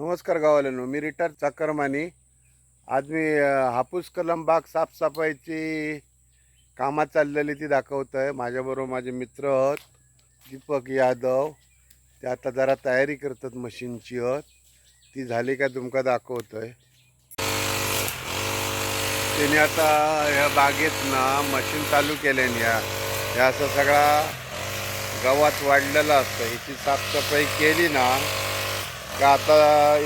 नमस्कार गावाल्यानो मी रिटायर चाकरमानी. आज मी हापूस कलम बाग साफसफाईची कामात चाललेली ती दाखवत आहे माझ्याबरोबर माझे मित्र आहेत दीपक यादव. ते आता जरा तयारी करतात मशीनची आहेत. ती झाली का तुमका दाखवतोय. त्याने आता ह्या बागेत ना मशीन चालू केल्याने या. ह्या असं सगळा गवत वाढलेलं असतं. ह्याची साफसफाई केली ना का आता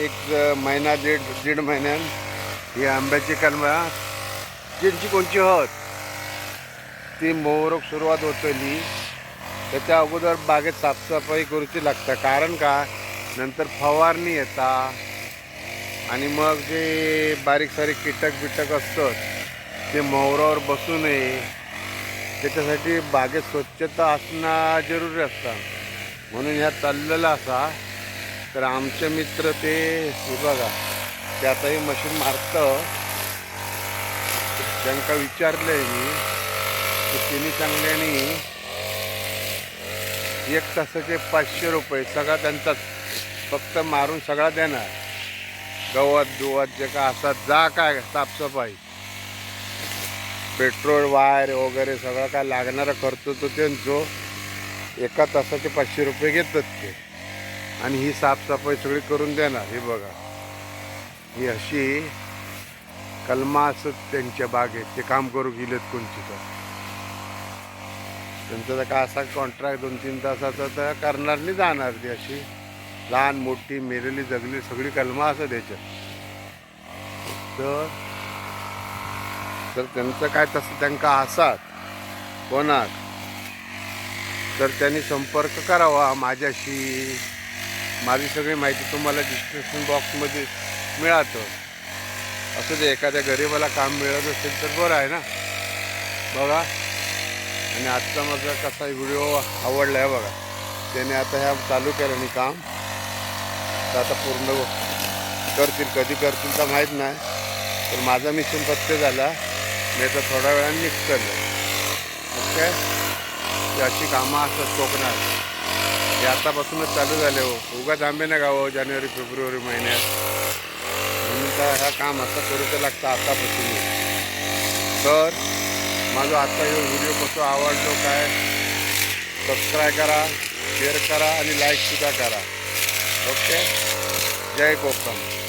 एक महिना दीड दीड महिन्यान ही आंब्याची कलमा ज्यांची कोणची होत ती मोहरक सुरुवात होतली. त्याच्या अगोदर बागेत साफसफाई करूची लागतं. कारण का? नंतर फवारणी येता आणि मग जे बारीक सारीक कीटक बिटक असतात ते मोहरावर बसू नये. त्याच्यासाठी बागेत स्वच्छता असणं जरुरी असतं. म्हणून ह्या चाललेला असा तर आमचे मित्र ते बघा ते आता हे मशीन मारतं. त्यांना विचारलंय मी तर त्यांनी चांगल्याने एक तासाचे पाचशे रुपये सगळा त्यांचा फक्त मारून सगळा देणार. गवत दुवत जे काय असतात जा काय साफसफाई. पेट्रोल वायर वगैरे सगळं काय लागणारा खर्च तो त्यांचो. एका तासाचे पाचशे रुपये घेतात ते. आणि ही साफसफाई सगळी करून देणार हे बघा. ही अशी कलमा असत त्यांच्या बागेत ते काम करू गेलेत कोणची तर. त्यांचा तर का असा कॉन्ट्रॅक्ट दोन तीन तासाचा तर करणार नाही जाणार ती अशी. लहान मोठी मेलेली जगली सगळी कलमा असं त्याच्यात. तर तर त्यांचं काय तसं त्यांना असात कोणाक तर त्यांनी संपर्क करावा माझ्याशी. माझी सगळी माहिती तुम्हाला डिस्क्रिप्शन बॉक्समध्ये मिळालं. असं ते एखाद्या गरीबाला काम मिळत असेल तर बरं आहे ना. बघा. आणि आजचा माझा कसा व्हिडिओ आवडला आहे बघा. त्याने आता ह्या चालू केलं नाही काम. तर आता पूर्ण करतील कधी करतील तर माहीत नाही. तर माझा मिशन पत्ते झाला मी तर थोड्या वेळाने निघतं ओके? अशी कामं असतात कोकणात हे आतापासूनच चालू झाले हो. उगाच आंबे ना गावं हो, जानेवारी फेब्रुवारी महिन्यात. म्हणून तर हा काम असं करूचं लागतं आतापासून. तर माझा आत्ता हे व्हिडिओ कसं आवडलो काय सबस्क्राईब करा शेअर करा आणि लाईकसुद्धा करा. ओके जय कोकम